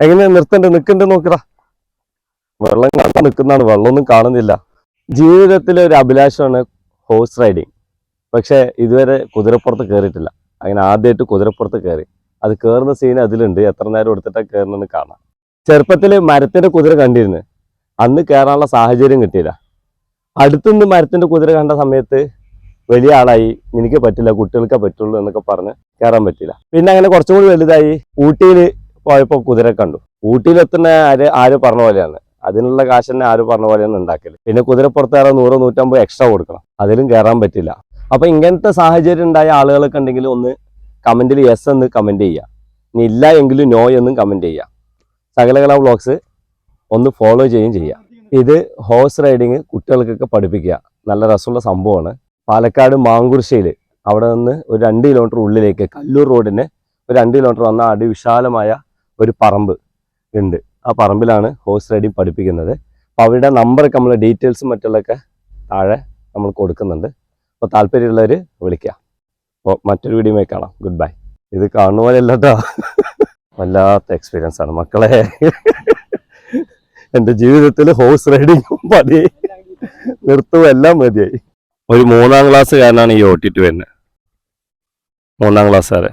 എങ്ങനെ നിർത്തണ്ട്? നിക്കണ്ട് നോക്കടാ. വെള്ളം കാണാൻ നിൽക്കുന്നതാണ് വെള്ളമൊന്നും കാണുന്നില്ല. ജീവിതത്തിലെ ഒരു അഭിലാഷമാണ് ഹോഴ്സ് റൈഡിങ് പക്ഷെ ഇതുവരെ കുതിരപ്പുറത്ത് കയറിയിട്ടില്ല അങ്ങനെ ആദ്യമായിട്ട് കുതിരപ്പുറത്ത് കയറി അത് കയറുന്ന സീൻ അതിലുണ്ട്. എത്ര നേരം എടുത്തിട്ടാണ് കയറുന്നതെന്ന് കാണാം. ചെറുപ്പത്തിൽ മരത്തിന്റെ കുതിര കണ്ടിരുന്നു. അന്ന് കയറാനുള്ള സാഹചര്യം കിട്ടിയില്ല. അടുത്തുനിന്ന് മരത്തിന്റെ കുതിര കണ്ട സമയത്ത് വലിയ ആളായി. എനിക്ക് പറ്റില്ല. കുട്ടികൾക്കേ പറ്റുള്ളൂ എന്നൊക്കെ പറഞ്ഞ് കയറാൻ പറ്റില്ല പിന്നെ അങ്ങനെ കുറച്ചും കൂടി വലുതായി. ഊട്ടിയിൽ പോയപ്പോൾ കുതിര കണ്ടു. ഊട്ടിയിലെത്തുന്ന ആര് ആര് പറഞ്ഞ പോലെയാണ്. അതിനുള്ള കാശ് തന്നെ ആര് പറഞ്ഞ പോലെയാണ് ഉണ്ടാക്കൽ. പിന്നെ കുതിരപ്പുറത്ത് കയറാൻ നൂറ് നൂറ്റമ്പത് എക്സ്ട്രാ കൊടുക്കണം. അതിലും കയറാൻ പറ്റില്ല. അപ്പൊ ഇങ്ങനത്തെ സാഹചര്യം ഉണ്ടായ ആളുകളൊക്കെ ഉണ്ടെങ്കിൽ ഒന്ന് കമന്റിൽ യെസ് എന്ന് കമന്റ് ചെയ്യുക ഇനി ഇല്ല എങ്കിലും നോ എന്നും കമന്റ് ചെയ്യുക സകലകല വ്ളോഗ്സ് ഒന്ന് ഫോളോ ചെയ്യുകയും ചെയ്യുക ഇത് ഹോഴ്സ് റൈഡിങ് കുട്ടികൾക്കൊക്കെ പഠിപ്പിക്കുക. നല്ല രസമുള്ള സംഭവമാണ്. പാലക്കാട് മാങ്കുറിശ്ശിയിൽ അവിടെ നിന്ന് ഒരു രണ്ട് കിലോമീറ്റർ ഉള്ളിലേക്ക് കല്ലൂർ റോഡിന് ഒരു രണ്ട് കിലോമീറ്റർ വന്ന അതിവിശാലമായ ഒരു പറമ്പ് ഉണ്ട്. ആ പറമ്പിലാണ് ഹോഴ്സ് റൈഡിങ് പഠിപ്പിക്കുന്നത്. അപ്പോൾ അവരുടെ നമ്പറൊക്കെ നമ്മൾ ഡീറ്റെയിൽസും മറ്റുള്ളതൊക്കെ താഴെ നമ്മൾ കൊടുക്കുന്നുണ്ട്. അപ്പോൾ താല്പര്യമുള്ളവർ വിളിക്കുക അപ്പോൾ മറ്റൊരു വീഡിയോ കാണാം. ഗുഡ് ബൈ ഇത് കാണുന്ന പോലെ അല്ലട്ടോ വല്ലാത്ത എക്സ്പീരിയൻസ് ആണ് മക്കളെ. എന്റെ ജീവിതത്തിൽ ഹോഴ്സ് റൈഡിങ്ങും മതി നിർത്തും എല്ലാം മതിയായി. ഒരു മൂന്നാം ക്ലാസ് കാരനാണ് ഈ ഓട്ടിട്ട് വരുന്നത് മൂന്നാം ക്ലാസ്സുകാരെ